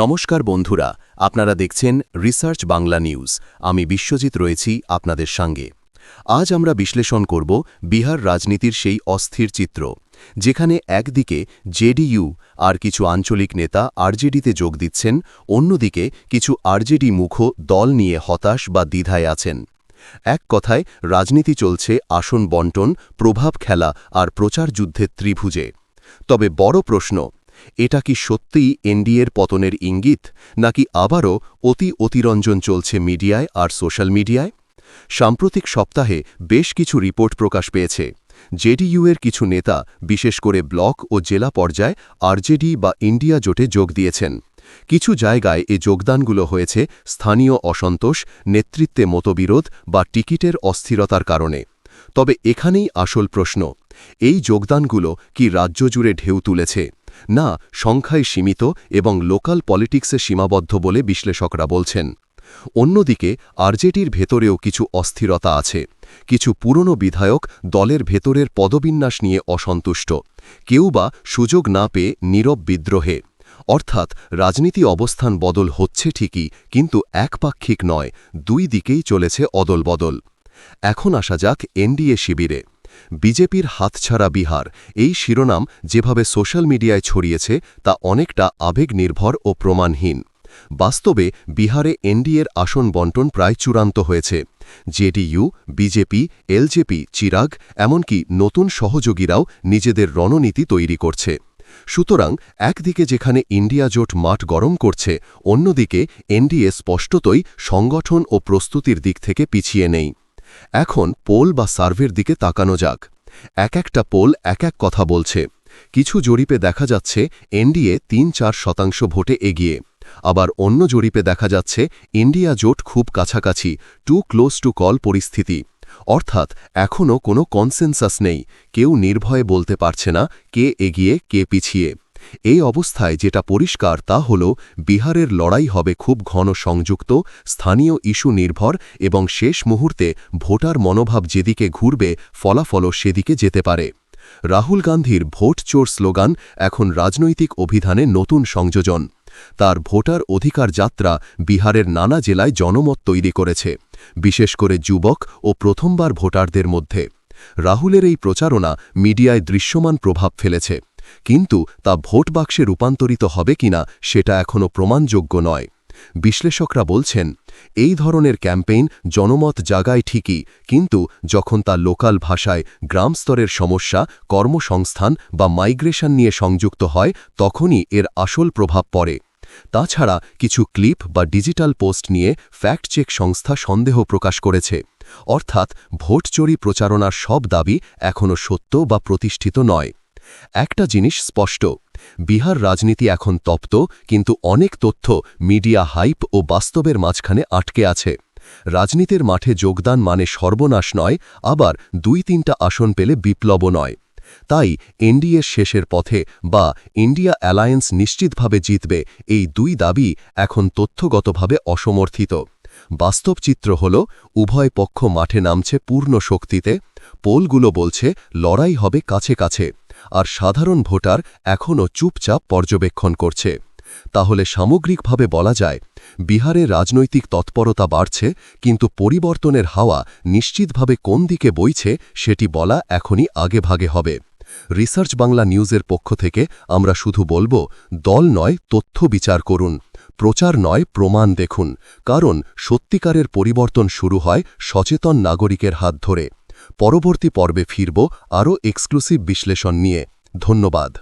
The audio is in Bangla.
নমস্কার বন্ধুরা, আপনারা দেখছেন রিসার্চ বাংলা নিউজ। আমি বিশ্বজিৎ রয়েছি আপনাদের সঙ্গে। আজ আমরা বিশ্লেষণ করব বিহার রাজনীতির সেই অস্থির চিত্র, যেখানে একদিকে জেডিইউ আর কিছু আঞ্চলিক নেতা আরজেডিতে যোগ দিচ্ছেন, অন্যদিকে কিছু আরজেডি মুখ দল নিয়ে হতাশ বা দ্বিধায় আছেন। এক কথায়, রাজনীতি চলছে আসন বন্টন, প্রভাব খেলা আর প্রচার যুদ্ধের ত্রিভুজে। তবে বড় প্রশ্ন এটা কি সত্যিই এনডিএর পতনের ইঙ্গিত, নাকি আবারও অতি অতিরঞ্জন চলছে মিডিয়ায় আর সোশ্যাল মিডিয়ায়? সাম্প্রতিক সপ্তাহে বেশ কিছু রিপোর্ট প্রকাশ পেয়েছে। জেডিইউয়ের কিছু নেতা, বিশেষ করে ব্লক ও জেলা পর্যায়ে আরজেডি বা ইন্ডিয়া জোটে যোগ দিয়েছেন। কিছু জায়গায় এ যোগদানগুলো হয়েছে স্থানীয় অসন্তোষ, নেতৃত্বে মতবিরোধ বা টিকিটের অস্থিরতার কারণে। তবে এখানেই আসল প্রশ্ন, এই যোগদানগুলো কি রাজ্য জুড়ে ঢেউ তুলেছে? না সংখ্যায় সীমিত এবং লোকাল পলিটিক্সে সীমাবদ্ধ বলে বিশ্লেষকরা বলছেন। অন্যদিকে আরজেটির ভেতরেও কিছু অস্থিরতা আছে। কিছু পুরনো বিধায়ক দলের ভেতরের পদবিন্যাস নিয়ে অসন্তুষ্ট। কেউ বা সুযোগ না পেয়ে নীরব বিদ্রোহে। অর্থাৎ, রাজনীতি অবস্থান বদল হচ্ছে ঠিকই, কিন্তু একপাক্ষিক নয়, দুই দিকেই চলেছে অদলবদল। এখন আসা যাক এনডিএ শিবিরে। বিজেপির হাতছাড়া বিহার। এই শিরোনাম যেভাবে সোশ্যাল মিডিয়ায় ছড়িয়েছে, তা অনেকটা আবেগ নির্ভর ও প্রমাণহীন। বাস্তবে বিহারে এনডিএর আসন বন্টন প্রায় চূড়ান্ত হয়েছে। জেডিইউ, বিজেপি, এলজেপি, চিরাগ, এমনকি নতুন সহযোগীরাও নিজেদের রণনীতি তৈরি করছে। সুতরাং একদিকে যেখানে ইন্ডিয়া জোট মাঠ গরম করছে, অন্যদিকে এনডিএ স্পষ্টতই সংগঠন ও প্রস্তুতির দিক থেকে পিছিয়ে নেই। এখন পোল বা সার্ভের দিকে তাকানো যাক। এক একটা পোল এক এক কথা বলছে। কিছু জরিপে দেখা যাচ্ছে এনডিএ তিন চার শতাংশ ভোটে এগিয়ে। আবার অন্য জরিপে দেখা যাচ্ছে ইন্ডিয়া জোট খুব কাছাকাছি টু ক্লোজ টু কল পরিস্থিতি। অর্থাৎ এখনও কোনো কনসেনসাস নেই। কেউ নির্ভয়ে বলতে পারছে না কে এগিয়ে, কে পিছিয়ে। এই অবস্থায় যেটা পরিষ্কার তা হল, বিহারের লড়াই হবে খুব ঘন সংযুক্ত, স্থানীয় ইস্যু নির্ভর এবং শেষ মুহূর্তে ভোটার মনোভাব যেদিকে ঘুরবে, ফলাফলও সেদিকে যেতে পারে। রাহুল গান্ধীর ভোট চোর স্লোগান এখন রাজনৈতিক অভিধানে নতুন সংযোজন। তার ভোটার অধিকার যাত্রা বিহারের নানা জেলায় জনমত তৈরি করেছে, বিশেষ করে যুবক ও প্রথমবার ভোটারদের মধ্যে। রাহুলের এই প্রচারণা মিডিয়ায় দৃশ্যমান প্রভাব ফেলেছে। কিন্তু তা ভোট বাক্সে রূপান্তরিত হবে কিনা সেটা এখনও প্রমাণযোগ্য নয়। বিশ্লেষকরা বলছেন, এই ধরনের ক্যাম্পেইন জনমত জাগায় ঠিকই, কিন্তু যখন তা লোকাল ভাষায় গ্রাম স্তরের সমস্যা, কর্মসংস্থান বা মাইগ্রেশন নিয়ে সংযুক্ত হয়, তখনই এর আসল প্রভাব পড়ে। তাছাড়া কিছু ক্লিপ বা ডিজিটাল পোস্ট নিয়ে ফ্যাক্ট চেক সংস্থা সন্দেহ প্রকাশ করেছে। অর্থাৎ ভোট চুরি প্রচারণার সব দাবি এখনও সত্য বা প্রতিষ্ঠিত নয়। একটা জিনিস স্পষ্ট। বিহার রাজনীতি এখন তপ্ত, কিন্তু অনেক তথ্য মিডিয়া হাইপ ও বাস্তবের মাঝখানে আটকে আছে। রাজনীতির মাঠে যোগদান মানে সর্বনাশ নয়, আবার দুই তিনটা আসন পেলে বিপ্লব নয়। তাই এনডিএ শেষের পথে বা ইন্ডিয়া অ্যালায়েন্স নিশ্চিতভাবে জিতবে এই দুই দাবি এখন তথ্যগতভাবে অসমর্থিত। বাস্তব চিত্র হল, উভয় পক্ষ মাঠে নামছে পূর্ণ শক্তিতে, পোলগুলো বলছে লড়াই হবে কাছে কাছে। আর সাধারণ ভোটার এখনও চুপচাপ পর্যবেক্ষণ করছে। তাহলে সামগ্রিকভাবে বলা যায়, বিহারে রাজনৈতিক তৎপরতা বাড়ছে, কিন্তু পরিবর্তনের হাওয়া নিশ্চিতভাবে কোন দিকে বইছে সেটি বলা এখনই আগে ভাগে হবে। রিসার্চ বাংলা নিউজের পক্ষ থেকে আমরা শুধু বলব, দল নয়, তথ্য বিচার করুন, প্রচার নয়, প্রমাণ দেখুন, কারণ সত্যিকারের পরিবর্তন শুরু হয় সচেতন নাগরিকের হাত ধরে। পরবর্তী পর্বে ফিরব আরও এক্সক্লুসিভ বিশ্লেষণ নিয়ে। ধন্যবাদ।